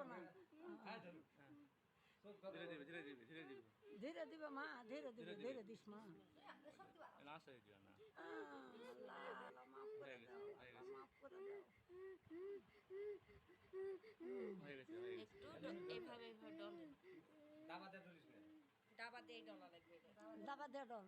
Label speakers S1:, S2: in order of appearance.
S1: 怎么了？嗯，还疼？
S2: 嗯，
S1: 都割了几个，割了
S2: 几个，割了几个。
S3: 割了，割了嘛，割了，割了，割了，这嘛。
S4: 那
S2: 啥时候割的？
S3: 啊。
S4: দাবা দিয়ে ডলা লাগবে। দাবা
S3: দিয়ে হ্যাঁ, ডল